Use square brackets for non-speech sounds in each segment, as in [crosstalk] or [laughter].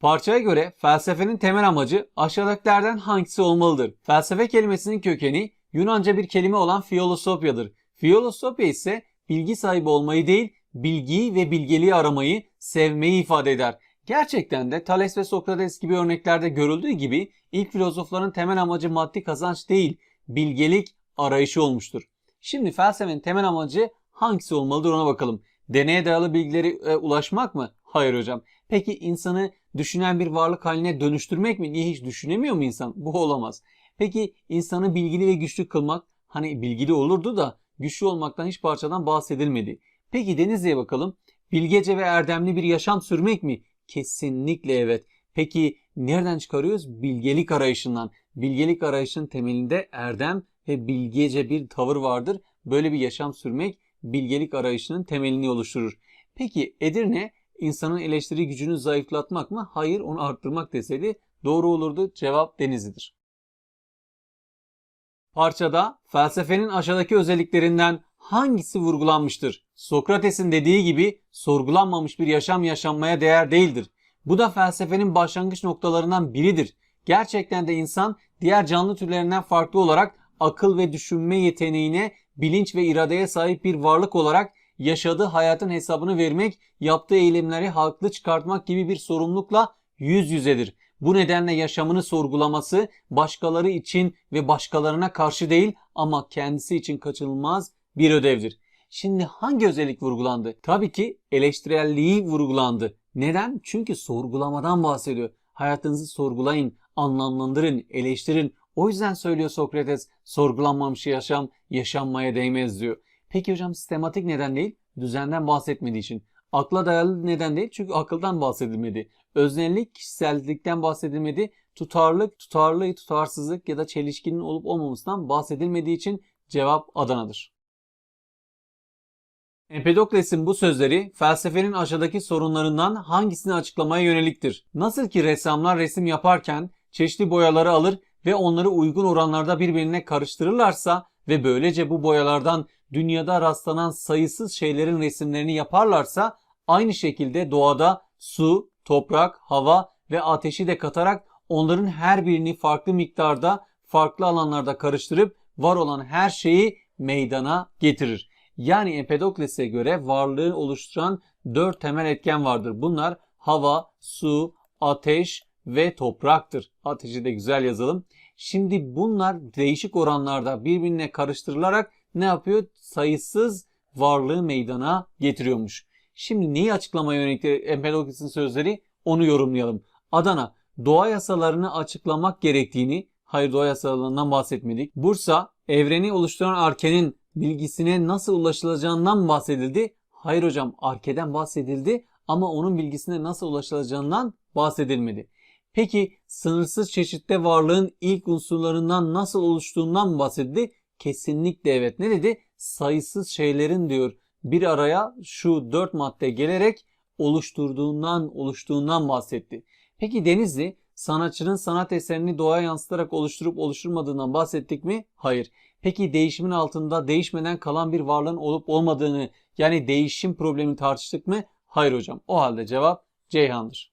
Parçaya göre felsefenin temel amacı aşağıdakilerden hangisi olmalıdır? Felsefe kelimesinin kökeni Yunanca bir kelime olan filosofyadır. Filosofya ise bilgi sahibi olmayı değil, bilgiyi ve bilgeliği aramayı, sevmeyi ifade eder. Gerçekten de Thales ve Sokrates gibi örneklerde görüldüğü gibi ilk filozofların temel amacı maddi kazanç değil, bilgelik arayışı olmuştur. Şimdi felsefenin temel amacı hangisi olmalıdır ona bakalım. Deneye dayalı bilgileri e, ulaşmak mı? Hayır hocam. Peki insanı düşünen bir varlık haline dönüştürmek mi? Niye hiç düşünemiyor mu insan? Bu olamaz. Peki insanı bilgili ve güçlü kılmak? Hani bilgili olurdu da güçlü olmaktan hiç parçadan bahsedilmedi. Peki Denizli'ye bakalım. Bilgece ve erdemli bir yaşam sürmek mi? Kesinlikle evet. Peki nereden çıkarıyoruz? Bilgelik arayışından. Bilgelik arayışının temelinde erdem ve bilgece bir tavır vardır. Böyle bir yaşam sürmek bilgelik arayışının temelini oluşturur. Peki Edirne insanın eleştiri gücünü zayıflatmak mı? Hayır onu arttırmak deseydi doğru olurdu. Cevap Denizli'dir. Parçada felsefenin aşağıdaki özelliklerinden hangisi vurgulanmıştır? Sokrates'in dediği gibi sorgulanmamış bir yaşam yaşanmaya değer değildir. Bu da felsefenin başlangıç noktalarından biridir. Gerçekten de insan diğer canlı türlerinden farklı olarak akıl ve düşünme yeteneğine, bilinç ve iradeye sahip bir varlık olarak yaşadığı hayatın hesabını vermek, yaptığı eylemleri haklı çıkartmak gibi bir sorumlulukla yüz yüzedir. Bu nedenle yaşamını sorgulaması başkaları için ve başkalarına karşı değil ama kendisi için kaçınılmaz bir ödevdir. Şimdi hangi özellik vurgulandı? Tabii ki eleştirelliği vurgulandı. Neden? Çünkü sorgulamadan bahsediyor. Hayatınızı sorgulayın, anlamlandırın, eleştirin. O yüzden söylüyor Sokrates, sorgulanmamış yaşam yaşanmaya değmez diyor. Peki hocam sistematik neden değil? Düzenden bahsetmediği için. Akla dayalı neden değil? Çünkü akıldan bahsedilmedi. Öznellik, kişisellikten bahsedilmedi. Tutarlık, tutarlı, tutarsızlık ya da çelişkinin olup olmamasından bahsedilmediği için cevap Adana'dır. Empedokles'in bu sözleri felsefenin aşağıdaki sorunlarından hangisini açıklamaya yöneliktir? Nasıl ki ressamlar resim yaparken çeşitli boyaları alır ve onları uygun oranlarda birbirine karıştırırlarsa ve böylece bu boyalardan dünyada rastlanan sayısız şeylerin resimlerini yaparlarsa aynı şekilde doğada su, toprak, hava ve ateşi de katarak onların her birini farklı miktarda, farklı alanlarda karıştırıp var olan her şeyi meydana getirir. Yani Empedokles'e göre varlığı oluşturan dört temel etken vardır. Bunlar hava, su, ateş ve topraktır. Ateşi de güzel yazalım. Şimdi bunlar değişik oranlarda birbirine karıştırılarak ne yapıyor? Sayısız varlığı meydana getiriyormuş. Şimdi neyi açıklamaya yöneliktir Empedokles'in sözleri? Onu yorumlayalım. Adana, doğa yasalarını açıklamak gerektiğini, hayır doğa yasalarından bahsetmedik. Bursa, evreni oluşturan arkenin bilgisine nasıl ulaşılacağından bahsedildi. Hayır hocam arkeden bahsedildi ama onun bilgisine nasıl ulaşılacağından bahsedilmedi. Peki sınırsız çeşitte varlığın ilk unsurlarından nasıl oluştuğundan bahsedildi? Kesinlikle evet. Ne dedi? Sayısız şeylerin diyor bir araya şu dört madde gelerek oluşturduğundan, oluştuğundan bahsetti. Peki Denizli sanatçının sanat eserini doğaya yansıtarak oluşturup oluşturmadığından bahsettik mi? Hayır. Peki değişimin altında değişmeden kalan bir varlığın olup olmadığını yani değişim problemini tartıştık mı? Hayır hocam. O halde cevap Ceyhan'dır.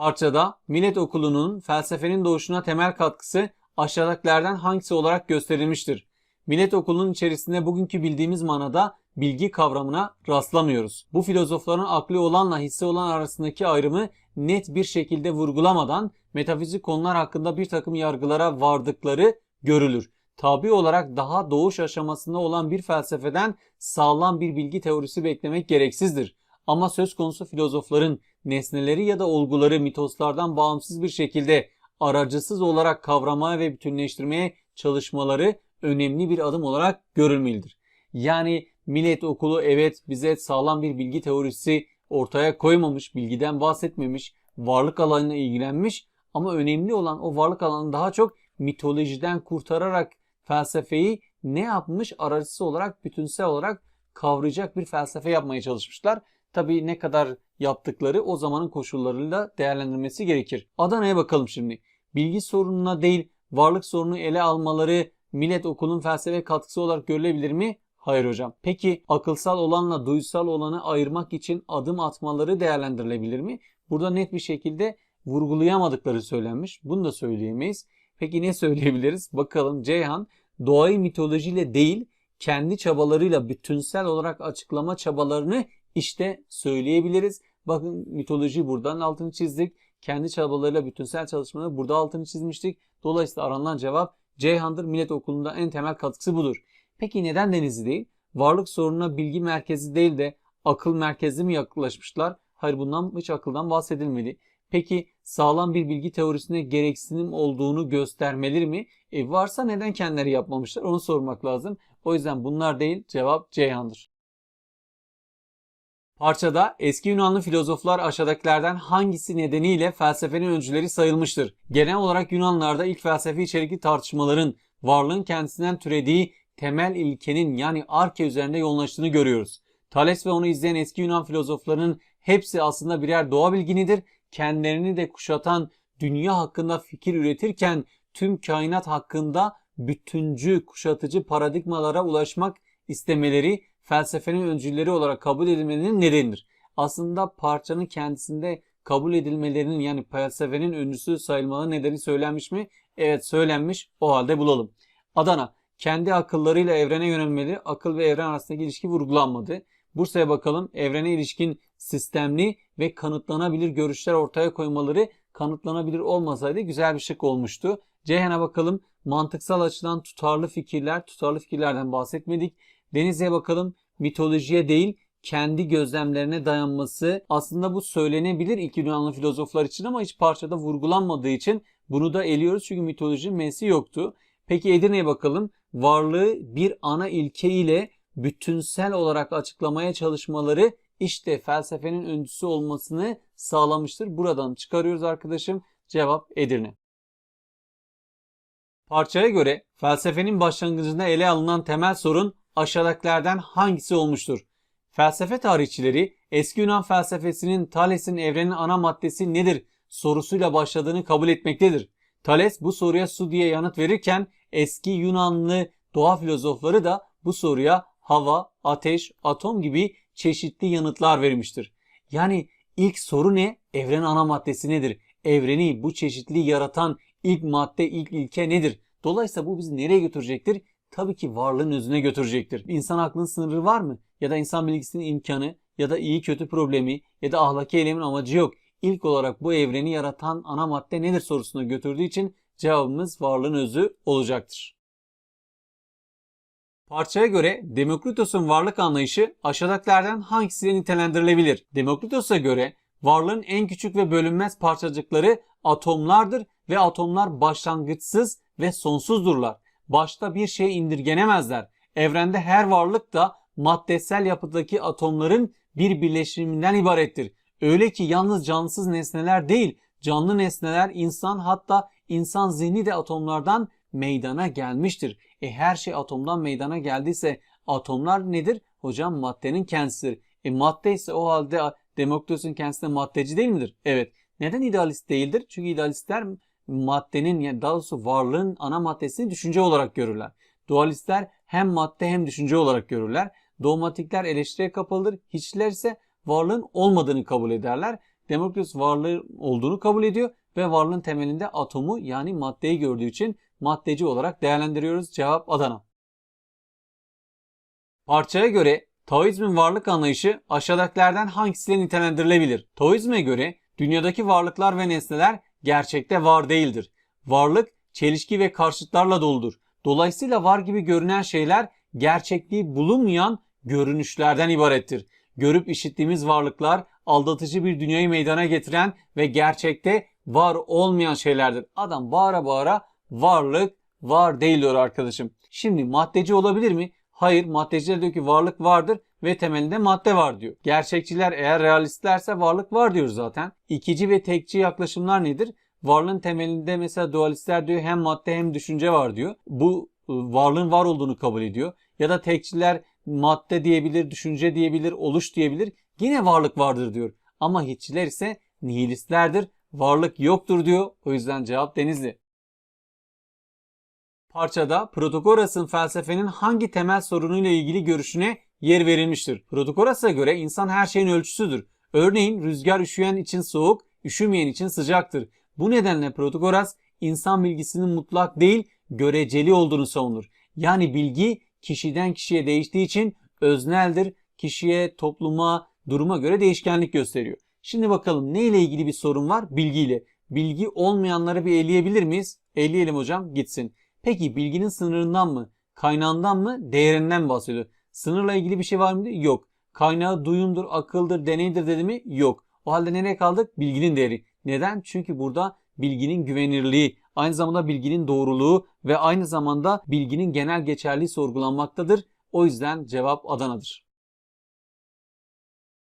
Parçada Millet Okulu'nun felsefenin doğuşuna temel katkısı aşağıdakilerden hangisi olarak gösterilmiştir? Millet Okulu'nun içerisinde bugünkü bildiğimiz manada bilgi kavramına rastlamıyoruz. Bu filozofların akli olanla hissi olan arasındaki ayrımı net bir şekilde vurgulamadan metafizik konular hakkında bir takım yargılara vardıkları görülür. Tabi olarak daha doğuş aşamasında olan bir felsefeden sağlam bir bilgi teorisi beklemek gereksizdir. Ama söz konusu filozofların nesneleri ya da olguları mitoslardan bağımsız bir şekilde aracısız olarak kavramaya ve bütünleştirmeye çalışmaları önemli bir adım olarak görülmelidir. Yani millet okulu evet bize sağlam bir bilgi teorisi ortaya koymamış, bilgiden bahsetmemiş, varlık alanına ilgilenmiş ama önemli olan o varlık alanını daha çok mitolojiden kurtararak felsefeyi ne yapmış aracısı olarak bütünsel olarak kavrayacak bir felsefe yapmaya çalışmışlar. Tabii ne kadar yaptıkları o zamanın koşullarıyla değerlendirmesi gerekir. Adana'ya bakalım şimdi. Bilgi sorununa değil varlık sorunu ele almaları millet okulun felsefe katkısı olarak görülebilir mi? Hayır hocam. Peki akılsal olanla duysal olanı ayırmak için adım atmaları değerlendirilebilir mi? Burada net bir şekilde vurgulayamadıkları söylenmiş. Bunu da söyleyemeyiz. Peki ne [laughs] söyleyebiliriz? Bakalım Ceyhan doğayı mitolojiyle değil kendi çabalarıyla bütünsel olarak açıklama çabalarını işte söyleyebiliriz. Bakın mitoloji buradan altını çizdik. Kendi çabalarıyla bütünsel çalışmaları burada altını çizmiştik. Dolayısıyla aranılan cevap Ceyhan'dır. Millet Okulu'nda en temel katkısı budur. Peki neden Denizli değil? Varlık sorununa bilgi merkezi değil de akıl merkezli mi yaklaşmışlar? Hayır bundan hiç akıldan bahsedilmedi. Peki sağlam bir bilgi teorisine gereksinim olduğunu göstermeleri mi? E varsa neden kendileri yapmamışlar? Onu sormak lazım. O yüzden bunlar değil cevap Ceyhan'dır. Parçada eski Yunanlı filozoflar aşağıdakilerden hangisi nedeniyle felsefenin öncüleri sayılmıştır? Genel olarak Yunanlarda ilk felsefi içerikli tartışmaların varlığın kendisinden türediği temel ilkenin yani arke üzerinde yoğunlaştığını görüyoruz. Thales ve onu izleyen eski Yunan filozoflarının hepsi aslında birer doğa bilginidir. Kendilerini de kuşatan dünya hakkında fikir üretirken tüm kainat hakkında bütüncü, kuşatıcı paradigmalara ulaşmak istemeleri felsefenin öncüleri olarak kabul edilmelerinin nedenidir. Aslında parçanın kendisinde kabul edilmelerinin yani felsefenin öncüsü sayılmaları nedeni söylenmiş mi? Evet söylenmiş. O halde bulalım. Adana kendi akıllarıyla evrene yönelmeleri akıl ve evren arasındaki ilişki vurgulanmadı. Bursa'ya bakalım evrene ilişkin sistemli ve kanıtlanabilir görüşler ortaya koymaları kanıtlanabilir olmasaydı güzel bir şık olmuştu. Ceyhan'a bakalım mantıksal açıdan tutarlı fikirler, tutarlı fikirlerden bahsetmedik. Denizli'ye bakalım mitolojiye değil kendi gözlemlerine dayanması aslında bu söylenebilir ilk Yunanlı filozoflar için ama hiç parçada vurgulanmadığı için bunu da eliyoruz çünkü mitolojinin mesi yoktu. Peki Edirne'ye bakalım. Varlığı bir ana ilke ile bütünsel olarak açıklamaya çalışmaları işte felsefenin öncüsü olmasını sağlamıştır. Buradan çıkarıyoruz arkadaşım. Cevap Edirne. Parçaya göre felsefenin başlangıcında ele alınan temel sorun aşağıdakilerden hangisi olmuştur? Felsefe tarihçileri eski Yunan felsefesinin Thales'in evrenin ana maddesi nedir sorusuyla başladığını kabul etmektedir. Thales bu soruya su diye yanıt verirken eski Yunanlı doğa filozofları da bu soruya hava, ateş, atom gibi çeşitli yanıtlar vermiştir. Yani ilk soru ne? Evrenin ana maddesi nedir? Evreni bu çeşitli yaratan ilk madde, ilk ilke nedir? Dolayısıyla bu bizi nereye götürecektir? Tabii ki varlığın özüne götürecektir. İnsan aklının sınırı var mı? Ya da insan bilgisinin imkanı ya da iyi kötü problemi ya da ahlaki eylemin amacı yok. İlk olarak bu evreni yaratan ana madde nedir sorusuna götürdüğü için cevabımız varlığın özü olacaktır. Parçaya göre Demokritos'un varlık anlayışı aşağıdakilerden hangisiyle nitelendirilebilir? Demokritos'a göre varlığın en küçük ve bölünmez parçacıkları atomlardır ve atomlar başlangıçsız ve sonsuzdurlar. Başta bir şey indirgenemezler. Evrende her varlık da maddesel yapıdaki atomların bir birleşiminden ibarettir. Öyle ki yalnız cansız nesneler değil, canlı nesneler, insan hatta insan zihni de atomlardan meydana gelmiştir. E her şey atomdan meydana geldiyse atomlar nedir? Hocam maddenin kendisidir. E madde ise o halde Demokritos'un kendisi de maddeci değil midir? Evet. Neden idealist değildir? Çünkü idealistler maddenin yani daha doğrusu varlığın ana maddesini düşünce olarak görürler. Dualistler hem madde hem düşünce olarak görürler. Dogmatikler eleştiriye kapalıdır. Hiçler ise varlığın olmadığını kabul ederler. Demokritos varlığı olduğunu kabul ediyor ve varlığın temelinde atomu yani maddeyi gördüğü için maddeci olarak değerlendiriyoruz. Cevap Adana. Parçaya göre Taoizmin varlık anlayışı aşağıdakilerden hangisiyle nitelendirilebilir? Taoizme göre dünyadaki varlıklar ve nesneler gerçekte var değildir. Varlık çelişki ve karşıtlarla doludur. Dolayısıyla var gibi görünen şeyler gerçekliği bulunmayan görünüşlerden ibarettir. Görüp işittiğimiz varlıklar aldatıcı bir dünyayı meydana getiren ve gerçekte var olmayan şeylerdir. Adam bağıra bağıra varlık var değil diyor arkadaşım. Şimdi maddeci olabilir mi? Hayır maddeciler diyor ki varlık vardır ve temelinde madde var diyor. Gerçekçiler eğer realistlerse varlık var diyor zaten. İkici ve tekçi yaklaşımlar nedir? Varlığın temelinde mesela dualistler diyor hem madde hem düşünce var diyor. Bu ıı, varlığın var olduğunu kabul ediyor. Ya da tekçiler madde diyebilir, düşünce diyebilir, oluş diyebilir. Yine varlık vardır diyor. Ama hiççiler ise nihilistlerdir. Varlık yoktur diyor. O yüzden cevap Denizli. Parçada Protagoras'ın felsefenin hangi temel sorunuyla ilgili görüşüne yer verilmiştir? Protagoras'a göre insan her şeyin ölçüsüdür. Örneğin rüzgar üşüyen için soğuk, üşümeyen için sıcaktır. Bu nedenle Protagoras insan bilgisinin mutlak değil göreceli olduğunu savunur. Yani bilgi kişiden kişiye değiştiği için özneldir. Kişiye, topluma, duruma göre değişkenlik gösteriyor. Şimdi bakalım ne ile ilgili bir sorun var? Bilgiyle. Bilgi olmayanları bir eleyebilir miyiz? Eleyelim hocam gitsin. Peki bilginin sınırından mı? Kaynağından mı? Değerinden mi bahsediyor? Sınırla ilgili bir şey var mı? Yok. Kaynağı duyumdur, akıldır, deneydir dedi mi? Yok. O halde nereye kaldık? Bilginin değeri. Neden? Çünkü burada bilginin güvenirliği, aynı zamanda bilginin doğruluğu ve aynı zamanda bilginin genel geçerliği sorgulanmaktadır. O yüzden cevap Adana'dır.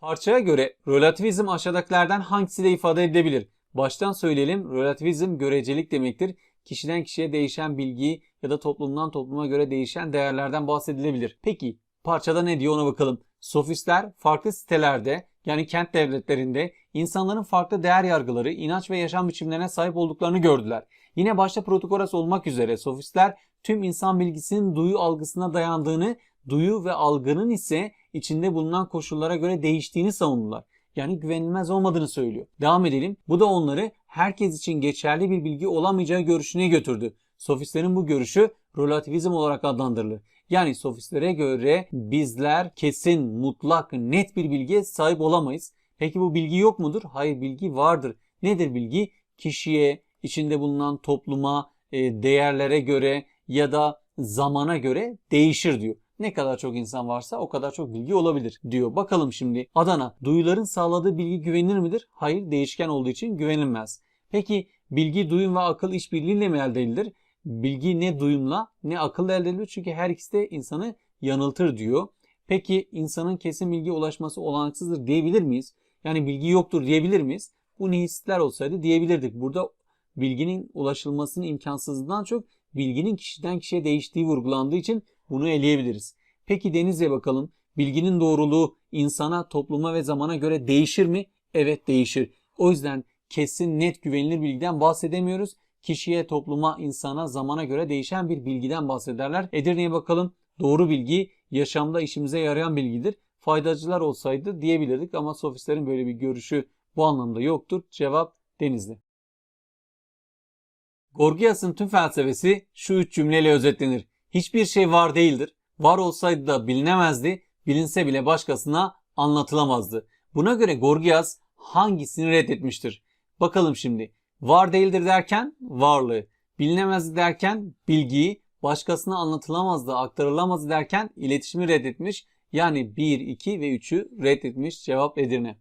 Parçaya göre relativizm aşağıdakilerden hangisiyle ifade edilebilir? Baştan söyleyelim relativizm görecelik demektir. Kişiden kişiye değişen bilgi ya da toplumdan topluma göre değişen değerlerden bahsedilebilir. Peki parçada ne diyor ona bakalım. Sofistler farklı sitelerde yani kent devletlerinde insanların farklı değer yargıları, inanç ve yaşam biçimlerine sahip olduklarını gördüler. Yine başta Protagoras olmak üzere sofistler tüm insan bilgisinin duyu algısına dayandığını, duyu ve algının ise içinde bulunan koşullara göre değiştiğini savundular. Yani güvenilmez olmadığını söylüyor. Devam edelim. Bu da onları herkes için geçerli bir bilgi olamayacağı görüşüne götürdü. Sofistlerin bu görüşü relativizm olarak adlandırılır. Yani sofistlere göre bizler kesin, mutlak, net bir bilgiye sahip olamayız. Peki bu bilgi yok mudur? Hayır bilgi vardır. Nedir bilgi? Kişiye, içinde bulunan topluma, e, değerlere göre ya da zamana göre değişir diyor. Ne kadar çok insan varsa o kadar çok bilgi olabilir diyor. Bakalım şimdi Adana duyuların sağladığı bilgi güvenilir midir? Hayır değişken olduğu için güvenilmez. Peki bilgi, duyum ve akıl işbirliğiyle mi elde edilir? Bilgi ne duyumla ne akılla elde edilir çünkü her ikisi de insanı yanıltır diyor. Peki insanın kesin bilgi ulaşması olanaksızdır diyebilir miyiz? Yani bilgi yoktur diyebilir miyiz? Bu nihilistler olsaydı diyebilirdik. Burada bilginin ulaşılmasının imkansızlığından çok bilginin kişiden kişiye değiştiği vurgulandığı için bunu eleyebiliriz. Peki Deniz'e bakalım. Bilginin doğruluğu insana, topluma ve zamana göre değişir mi? Evet değişir. O yüzden kesin, net, güvenilir bilgiden bahsedemiyoruz. Kişiye, topluma, insana, zamana göre değişen bir bilgiden bahsederler. Edirne'ye bakalım. Doğru bilgi yaşamda işimize yarayan bilgidir. Faydacılar olsaydı diyebilirdik ama sofistlerin böyle bir görüşü bu anlamda yoktur. Cevap Denizli. Gorgias'ın tüm felsefesi şu üç cümleyle özetlenir. Hiçbir şey var değildir. Var olsaydı da bilinemezdi. Bilinse bile başkasına anlatılamazdı. Buna göre Gorgias hangisini reddetmiştir? Bakalım şimdi. Var değildir derken varlığı, bilinemezdi derken bilgiyi, başkasına anlatılamazdı, aktarılamazdı derken iletişimi reddetmiş. Yani 1, 2 ve 3'ü reddetmiş. Cevap Edirne.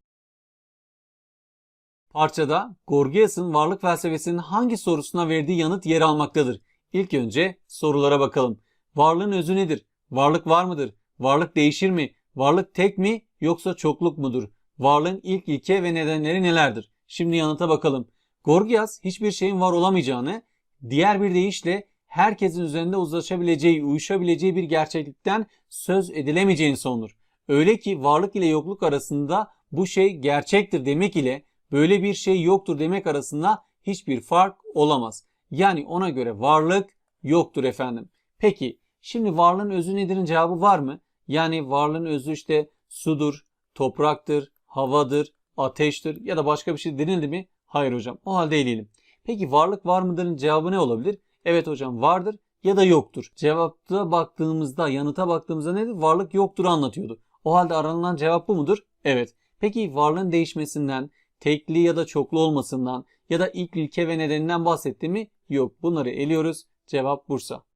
Parçada Gorgias'ın varlık felsefesinin hangi sorusuna verdiği yanıt yer almaktadır? İlk önce sorulara bakalım. Varlığın özü nedir? Varlık var mıdır? Varlık değişir mi? Varlık tek mi yoksa çokluk mudur? Varlığın ilk ilke ve nedenleri nelerdir? Şimdi yanıta bakalım. Gorgias hiçbir şeyin var olamayacağını, diğer bir deyişle herkesin üzerinde uzlaşabileceği, uyuşabileceği bir gerçeklikten söz edilemeyeceğini savunur. Öyle ki varlık ile yokluk arasında bu şey gerçektir demek ile böyle bir şey yoktur demek arasında hiçbir fark olamaz. Yani ona göre varlık yoktur efendim. Peki şimdi varlığın özü nedir'in cevabı var mı? Yani varlığın özü işte sudur, topraktır, havadır, ateştir ya da başka bir şey denildi mi? Hayır hocam. O halde eleyelim. Peki varlık var mıdır'ın cevabı ne olabilir? Evet hocam vardır ya da yoktur. Cevapta baktığımızda, yanıta baktığımızda nedir? Varlık yoktur anlatıyordu. O halde aranılan cevap bu mudur? Evet. Peki varlığın değişmesinden, tekli ya da çoklu olmasından ya da ilk ilke ve nedeninden bahsetti mi? Yok. Bunları eliyoruz. Cevap Bursa.